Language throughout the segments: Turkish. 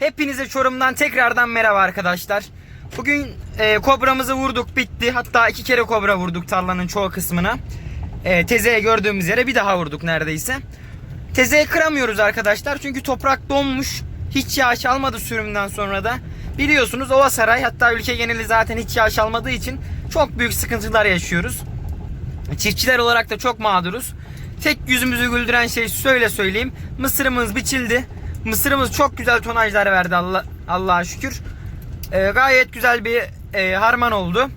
Hepinize Çorum'dan tekrardan merhaba arkadaşlar. Bugün e, kobramızı vurduk bitti. Hatta iki kere kobra vurduk tarlanın çoğu kısmına. E, tezeye gördüğümüz yere bir daha vurduk neredeyse. Tezeye kıramıyoruz arkadaşlar çünkü toprak donmuş. Hiç yağış almadı sürümden sonra da. Biliyorsunuz Ova Saray hatta ülke geneli zaten hiç yağış almadığı için çok büyük sıkıntılar yaşıyoruz. Çiftçiler olarak da çok mağduruz. Tek yüzümüzü güldüren şey şöyle söyleyeyim. Mısırımız biçildi. Mısırımız çok güzel tonajlar verdi Allah Allah'a şükür. Ee, gayet güzel bir e, harman oldu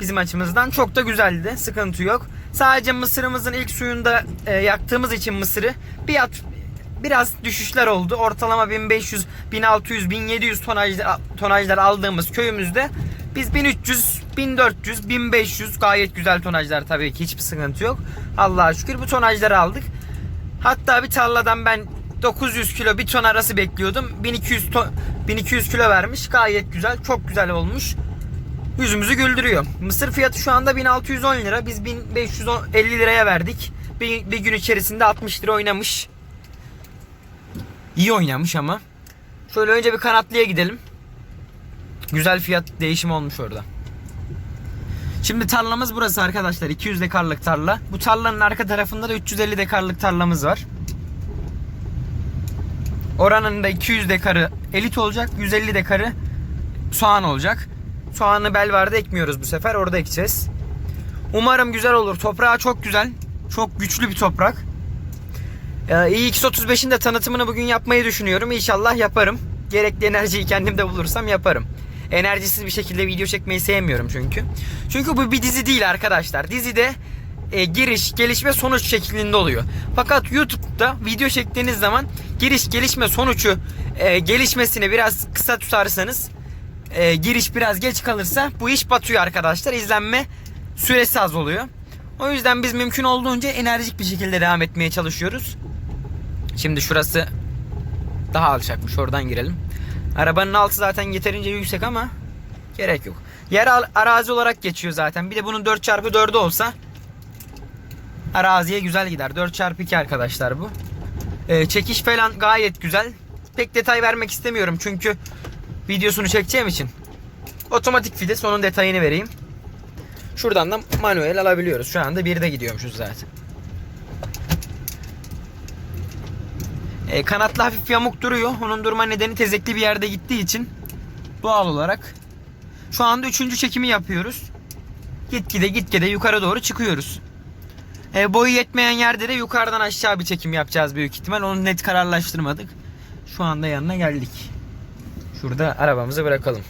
bizim açımızdan. Çok da güzeldi. Sıkıntı yok. Sadece mısırımızın ilk suyunda e, yaktığımız için mısırı bir at, biraz düşüşler oldu. Ortalama 1500, 1600, 1700 tonajlar, tonajlar aldığımız köyümüzde biz 1300, 1400, 1500 gayet güzel tonajlar tabii ki hiçbir sıkıntı yok. Allah'a şükür bu tonajları aldık. Hatta bir tarladan ben 900 kilo bir ton arası bekliyordum. 1200 ton, 1200 kilo vermiş. Gayet güzel. Çok güzel olmuş. Yüzümüzü güldürüyor. Mısır fiyatı şu anda 1610 lira. Biz 1550 liraya verdik. Bir, bir gün içerisinde 60 lira oynamış. İyi oynamış ama. Şöyle önce bir kanatlıya gidelim. Güzel fiyat değişimi olmuş orada. Şimdi tarlamız burası arkadaşlar. 200 dekarlık tarla. Bu tarlanın arka tarafında da 350 dekarlık tarlamız var. Oranın da 200 dekarı elit olacak. 150 dekarı soğan olacak. Soğanı belvarda ekmiyoruz bu sefer. Orada ekeceğiz. Umarım güzel olur. Toprağı çok güzel. Çok güçlü bir toprak. Ee, iX35'in de tanıtımını bugün yapmayı düşünüyorum. İnşallah yaparım. Gerekli enerjiyi kendimde bulursam yaparım. Enerjisiz bir şekilde video çekmeyi sevmiyorum çünkü. Çünkü bu bir dizi değil arkadaşlar. Dizide e, giriş, gelişme, sonuç şeklinde oluyor. Fakat YouTube'da video çektiğiniz zaman giriş, gelişme, sonucu e, gelişmesini biraz kısa tutarsanız e, giriş biraz geç kalırsa bu iş batıyor arkadaşlar. İzlenme süresi az oluyor. O yüzden biz mümkün olduğunca enerjik bir şekilde devam etmeye çalışıyoruz. Şimdi şurası daha alçakmış. Oradan girelim. Arabanın altı zaten yeterince yüksek ama gerek yok. Yer arazi olarak geçiyor zaten. Bir de bunun 4x4'ü olsa araziye güzel gider. 4x2 arkadaşlar bu. Ee, çekiş falan gayet güzel. Pek detay vermek istemiyorum çünkü videosunu çekeceğim için. Otomatik vites onun detayını vereyim. Şuradan da manuel alabiliyoruz. Şu anda bir de gidiyormuşuz zaten. E, kanatlı hafif yamuk duruyor. Onun durma nedeni tezekli bir yerde gittiği için doğal olarak. Şu anda üçüncü çekimi yapıyoruz. Gitgide gitgide yukarı doğru çıkıyoruz. E, boyu yetmeyen yerde de yukarıdan aşağı bir çekim yapacağız büyük ihtimal. Onu net kararlaştırmadık. Şu anda yanına geldik. Şurada arabamızı bırakalım.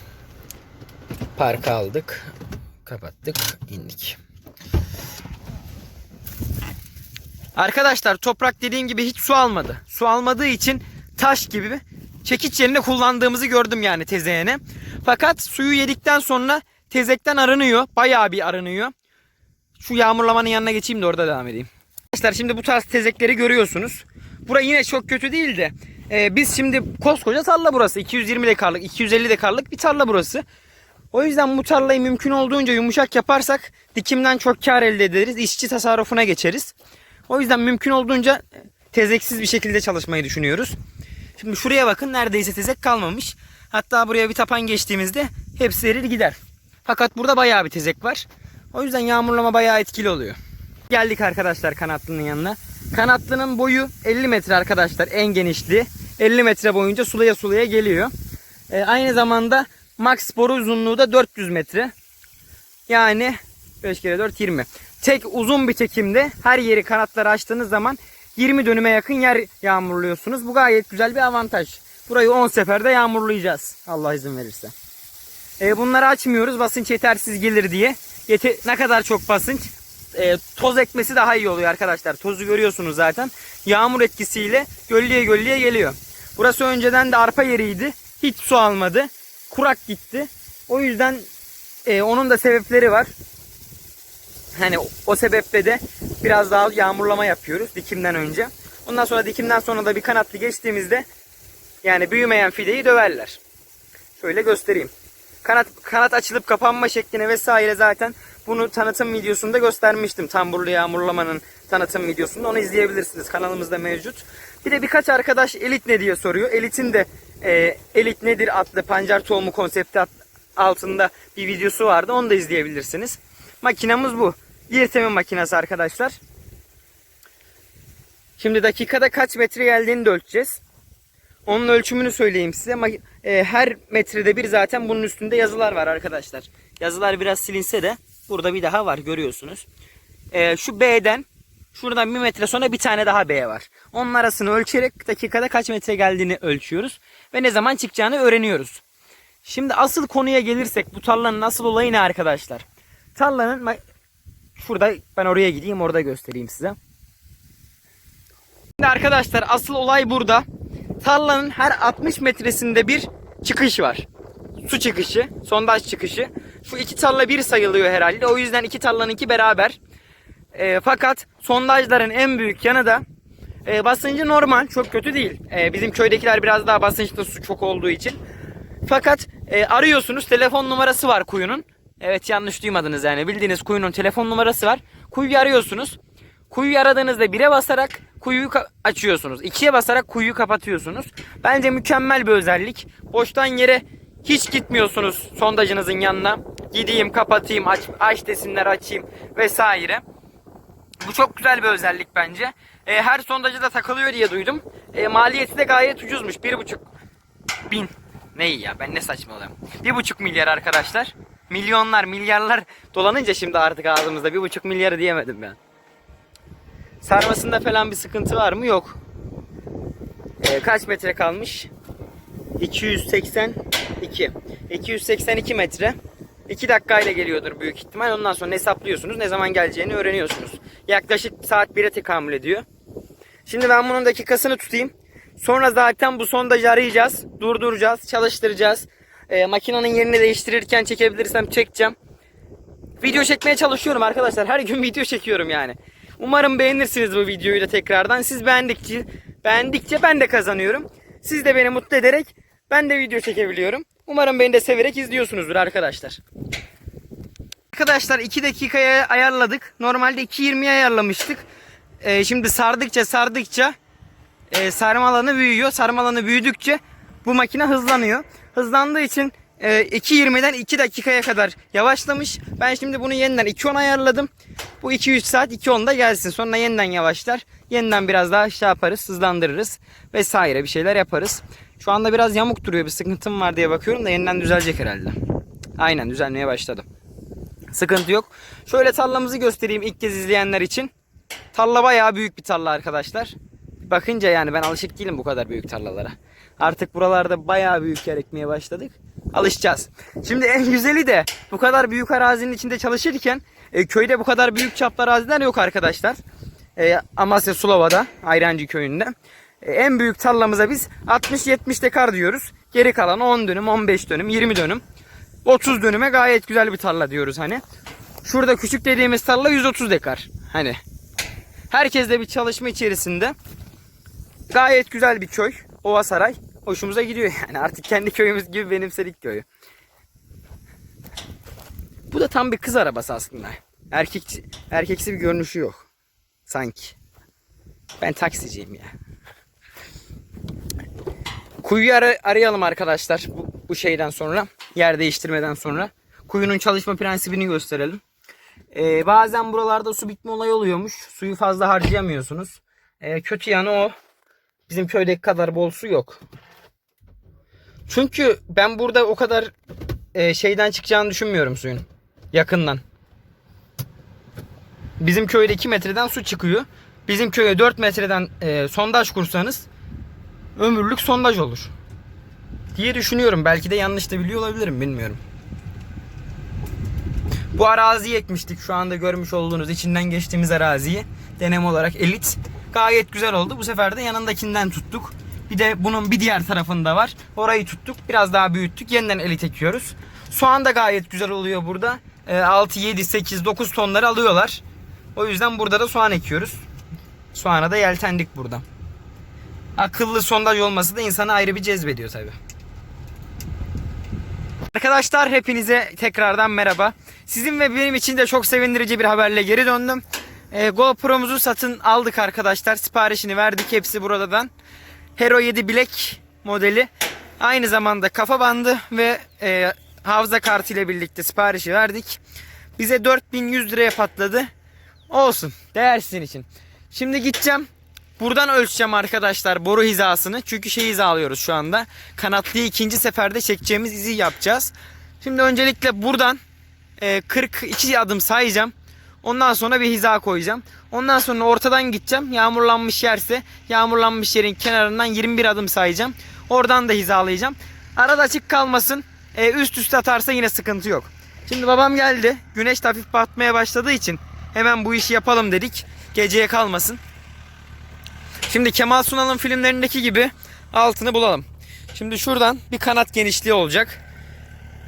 Parka aldık. Kapattık. indik. Arkadaşlar toprak dediğim gibi hiç su almadı. Su almadığı için taş gibi çekiç yerine kullandığımızı gördüm yani tezeyene. Fakat suyu yedikten sonra tezekten arınıyor. Bayağı bir arınıyor. Şu yağmurlamanın yanına geçeyim de orada devam edeyim. Arkadaşlar şimdi bu tarz tezekleri görüyorsunuz. Bura yine çok kötü değil de e, biz şimdi koskoca tarla burası. 220 dekarlık, 250 dekarlık bir tarla burası. O yüzden bu tarlayı mümkün olduğunca yumuşak yaparsak dikimden çok kar elde ederiz. İşçi tasarrufuna geçeriz. O yüzden mümkün olduğunca tezeksiz bir şekilde çalışmayı düşünüyoruz. Şimdi şuraya bakın neredeyse tezek kalmamış. Hatta buraya bir tapan geçtiğimizde hepsi erir gider. Fakat burada bayağı bir tezek var. O yüzden yağmurlama bayağı etkili oluyor. Geldik arkadaşlar kanatlının yanına. Kanatlının boyu 50 metre arkadaşlar en genişliği. 50 metre boyunca sulaya sulaya geliyor. Ee, aynı zamanda max boru uzunluğu da 400 metre. Yani 5 kere 4 20. Tek uzun bir çekimde her yeri kanatları açtığınız zaman 20 dönüme yakın yer yağmurluyorsunuz. Bu gayet güzel bir avantaj. Burayı 10 seferde yağmurlayacağız. Allah izin verirse. E, bunları açmıyoruz basınç yetersiz gelir diye. Yete ne kadar çok basınç e, toz ekmesi daha iyi oluyor arkadaşlar. Tozu görüyorsunuz zaten. Yağmur etkisiyle göllüye göllüye geliyor. Burası önceden de arpa yeriydi. Hiç su almadı. Kurak gitti. O yüzden e, onun da sebepleri var. Hani o, o sebeple de biraz daha yağmurlama yapıyoruz dikimden önce. Ondan sonra dikimden sonra da bir kanatlı geçtiğimizde yani büyümeyen fideyi döverler. Şöyle göstereyim. Kanat kanat açılıp kapanma şekline vesaire zaten bunu tanıtım videosunda göstermiştim. Tamburlu yağmurlamanın tanıtım videosunda. Onu izleyebilirsiniz. Kanalımızda mevcut. Bir de birkaç arkadaş elit ne diye soruyor. Elitin de e, Elit Nedir adlı pancar tohumu konsepti altında bir videosu vardı. Onu da izleyebilirsiniz. Makinamız bu. Bir temin makinesi arkadaşlar. Şimdi dakikada kaç metre geldiğini de ölçeceğiz. Onun ölçümünü söyleyeyim size. E, her metrede bir zaten bunun üstünde yazılar var arkadaşlar. Yazılar biraz silinse de burada bir daha var görüyorsunuz. E, şu B'den şuradan bir metre sonra bir tane daha B var. Onun arasını ölçerek dakikada kaç metre geldiğini ölçüyoruz. Ve ne zaman çıkacağını öğreniyoruz. Şimdi asıl konuya gelirsek bu tarlanın asıl olayı ne arkadaşlar? Tarlanın şurada ben oraya gideyim orada göstereyim size. Şimdi arkadaşlar asıl olay burada. Tarlanın her 60 metresinde bir çıkış var. Su çıkışı, sondaj çıkışı. Şu iki tarla bir sayılıyor herhalde. O yüzden iki tarlanınki beraber. E, fakat sondajların en büyük yanı da e, basıncı normal, çok kötü değil. E, bizim köydekiler biraz daha basınçlı su çok olduğu için. Fakat e, arıyorsunuz telefon numarası var kuyunun. Evet yanlış duymadınız yani bildiğiniz kuyunun telefon numarası var. Kuyuyu arıyorsunuz. Kuyuyu aradığınızda bire basarak kuyuyu açıyorsunuz. İkiye basarak kuyuyu kapatıyorsunuz. Bence mükemmel bir özellik. Boştan yere hiç gitmiyorsunuz sondajınızın yanına. Gideyim kapatayım aç, aç desinler açayım vesaire. Bu çok güzel bir özellik bence. E, her sondajı da takılıyor diye duydum. E, maliyeti de gayet ucuzmuş. Bir buçuk bin. Ne iyi ya ben ne saçmalıyım. Bir buçuk milyar arkadaşlar. Milyonlar milyarlar dolanınca şimdi artık ağzımızda bir buçuk milyarı diyemedim ben. Sarmasında falan bir sıkıntı var mı? Yok. Ee, kaç metre kalmış? 282. 282 metre. 2 dakikayla geliyordur büyük ihtimal. Ondan sonra hesaplıyorsunuz. Ne zaman geleceğini öğreniyorsunuz. Yaklaşık saat 1'e tekamül ediyor. Şimdi ben bunun dakikasını tutayım. Sonra zaten bu sondajı arayacağız. Durduracağız. Çalıştıracağız. Ee, makinenin yerini değiştirirken çekebilirsem çekeceğim. Video çekmeye çalışıyorum arkadaşlar. Her gün video çekiyorum yani. Umarım beğenirsiniz bu videoyu da tekrardan. Siz beğendikçe, beğendikçe ben de kazanıyorum. Siz de beni mutlu ederek ben de video çekebiliyorum. Umarım beni de severek izliyorsunuzdur arkadaşlar. Arkadaşlar 2 dakikaya ayarladık. Normalde 2.20'ye ayarlamıştık. Ee, şimdi sardıkça sardıkça e, sarma büyüyor. Sarma alanı büyüdükçe bu makine hızlanıyor. Hızlandığı için 2.20'den 2 dakikaya kadar yavaşlamış. Ben şimdi bunu yeniden 2.10 ayarladım. Bu 2-3 saat 2.10'da gelsin. Sonra yeniden yavaşlar. Yeniden biraz daha şey yaparız. Hızlandırırız. Vesaire bir şeyler yaparız. Şu anda biraz yamuk duruyor. Bir sıkıntım var diye bakıyorum da yeniden düzelecek herhalde. Aynen düzelmeye başladı. Sıkıntı yok. Şöyle tarlamızı göstereyim ilk kez izleyenler için. Tarla bayağı büyük bir tarla arkadaşlar. Bakınca yani ben alışık değilim bu kadar büyük tarlalara. Artık buralarda bayağı büyük yer ekmeye başladık. Alışacağız. Şimdi en güzeli de bu kadar büyük arazinin içinde çalışırken e, köyde bu kadar büyük çaplı araziler yok arkadaşlar. E, Amasya Sulova'da Ayrancı köyünde. E, en büyük tarlamıza biz 60-70 dekar diyoruz. Geri kalan 10 dönüm, 15 dönüm, 20 dönüm. 30 dönüme gayet güzel bir tarla diyoruz hani. Şurada küçük dediğimiz tarla 130 dekar. Hani herkes de bir çalışma içerisinde. Gayet güzel bir köy. Ova Saray. Hoşumuza gidiyor yani. Artık kendi köyümüz gibi benimsedik köyü. Bu da tam bir kız arabası aslında. Erkek, erkeksi bir görünüşü yok. Sanki. Ben taksiciyim ya. Kuyuyu ara- arayalım arkadaşlar bu, bu şeyden sonra. Yer değiştirmeden sonra. Kuyunun çalışma prensibini gösterelim. Ee, bazen buralarda su bitme olayı oluyormuş. Suyu fazla harcayamıyorsunuz. Ee, kötü yanı o. Bizim köydeki kadar bol su yok. Çünkü ben burada o kadar e, şeyden çıkacağını düşünmüyorum suyun. Yakından. Bizim köyde 2 metreden su çıkıyor. Bizim köye 4 metreden e, sondaj kursanız ömürlük sondaj olur. Diye düşünüyorum. Belki de yanlış da biliyor olabilirim bilmiyorum. Bu araziyi ekmiştik şu anda görmüş olduğunuz içinden geçtiğimiz araziyi. Deneme olarak elit. Gayet güzel oldu. Bu sefer de yanındakinden tuttuk. Bir de bunun bir diğer tarafında var. Orayı tuttuk. Biraz daha büyüttük. Yeniden elit ekiyoruz. Soğan da gayet güzel oluyor burada. Ee, 6, 7, 8, 9 tonları alıyorlar. O yüzden burada da soğan ekiyoruz. Soğana da yeltendik burada. Akıllı sondaj olması da insanı ayrı bir cezbediyor tabi. Arkadaşlar hepinize tekrardan merhaba. Sizin ve benim için de çok sevindirici bir haberle geri döndüm. Ee, GoPro'muzu satın aldık arkadaşlar. Siparişini verdik hepsi buradan. Hero 7 Black modeli. Aynı zamanda kafa bandı ve e, havza kartı ile birlikte siparişi verdik. Bize 4100 liraya patladı. Olsun. Değer sizin için. Şimdi gideceğim. Buradan ölçeceğim arkadaşlar boru hizasını. Çünkü şey hizalıyoruz şu anda. Kanatlıyı ikinci seferde çekeceğimiz izi yapacağız. Şimdi öncelikle buradan e, 42 adım sayacağım. Ondan sonra bir hiza koyacağım. Ondan sonra ortadan gideceğim. Yağmurlanmış yerse yağmurlanmış yerin kenarından 21 adım sayacağım. Oradan da hizalayacağım. Arada açık kalmasın. E, üst üste atarsa yine sıkıntı yok. Şimdi babam geldi. Güneş hafif batmaya başladığı için hemen bu işi yapalım dedik. Geceye kalmasın. Şimdi Kemal Sunal'ın filmlerindeki gibi altını bulalım. Şimdi şuradan bir kanat genişliği olacak.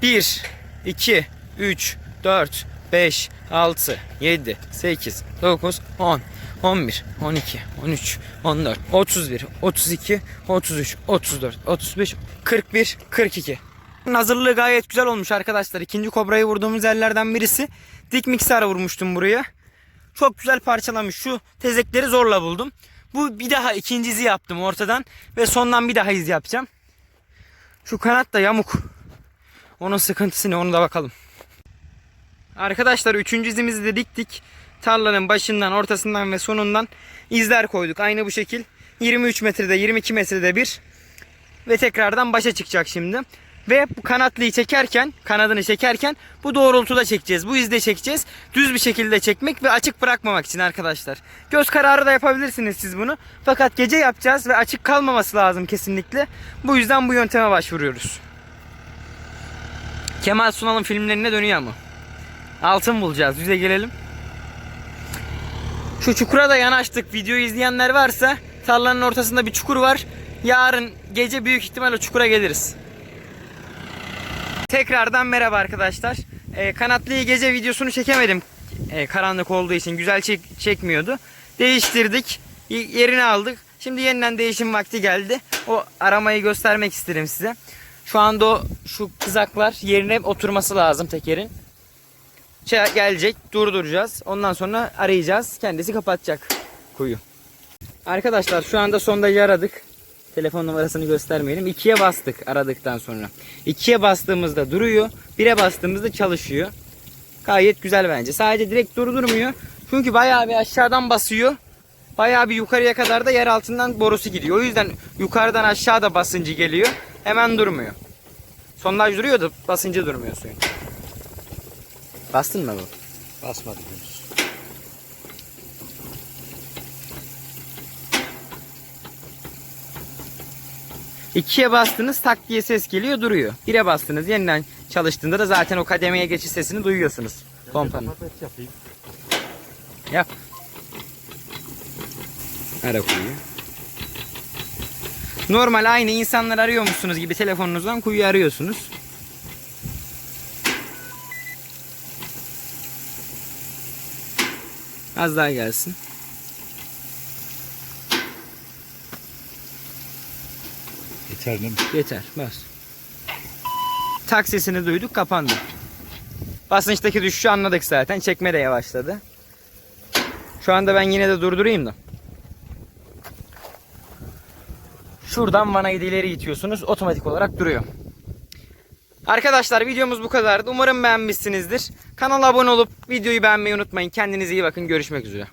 1, 2, 3, 4, 5, 6, 7, 8, 9, 10, 11, 12, 13, 14, 31, 32, 33, 34, 35, 41, 42. Hazırlığı gayet güzel olmuş arkadaşlar. İkinci kobrayı vurduğumuz yerlerden birisi. Dik miksara vurmuştum buraya. Çok güzel parçalamış. Şu tezekleri zorla buldum. Bu bir daha ikinci izi yaptım ortadan. Ve sondan bir daha iz yapacağım. Şu kanat da yamuk. Onun sıkıntısı ne onu da bakalım. Arkadaşlar üçüncü izimizi de diktik. Tarlanın başından, ortasından ve sonundan izler koyduk. Aynı bu şekil. 23 metrede, 22 metrede bir. Ve tekrardan başa çıkacak şimdi. Ve bu kanatlıyı çekerken, kanadını çekerken bu doğrultuda çekeceğiz. Bu izde çekeceğiz. Düz bir şekilde çekmek ve açık bırakmamak için arkadaşlar. Göz kararı da yapabilirsiniz siz bunu. Fakat gece yapacağız ve açık kalmaması lazım kesinlikle. Bu yüzden bu yönteme başvuruyoruz. Kemal Sunal'ın filmlerine dönüyor mu? Altın bulacağız. Yüze gelelim. Şu çukura da yanaştık. Videoyu izleyenler varsa tarlanın ortasında bir çukur var. Yarın gece büyük ihtimal o çukura geliriz. Tekrardan merhaba arkadaşlar. Ee, kanatlıyı gece videosunu çekemedim. Ee, karanlık olduğu için güzel çek- çekmiyordu. Değiştirdik. Yerini aldık. Şimdi yeniden değişim vakti geldi. O aramayı göstermek isterim size. Şu anda o şu kızaklar yerine oturması lazım tekerin. Şey gelecek, durduracağız. Ondan sonra arayacağız. Kendisi kapatacak kuyu. Arkadaşlar şu anda sondajı aradık. Telefon numarasını göstermeyelim. İkiye bastık aradıktan sonra. İkiye bastığımızda duruyor. Bire bastığımızda çalışıyor. Gayet güzel bence. Sadece direkt durdurmuyor. Çünkü bayağı bir aşağıdan basıyor. Bayağı bir yukarıya kadar da yer altından borusu gidiyor. O yüzden yukarıdan aşağıda basıncı geliyor. Hemen durmuyor. Sondaj duruyor da basıncı durmuyor suyun. Bastın mı bu? Basmadı henüz. İkiye bastınız tak diye ses geliyor duruyor. Bire bastınız yeniden çalıştığında da zaten o kademeye geçiş sesini duyuyorsunuz. Pompanın. Yap. Ara kuyuyu. Normal aynı insanlar arıyormuşsunuz gibi telefonunuzdan kuyuyu arıyorsunuz. Az daha gelsin. Yeter değil mi? Yeter. Bas. Tak sesini duyduk kapandı. Basınçtaki düşüşü anladık zaten. Çekme de yavaşladı. Şu anda ben yine de durdurayım da. Şuradan vanayı ileri itiyorsunuz. Otomatik olarak duruyor. Arkadaşlar videomuz bu kadardı. Umarım beğenmişsinizdir. Kanala abone olup videoyu beğenmeyi unutmayın. Kendinize iyi bakın. Görüşmek üzere.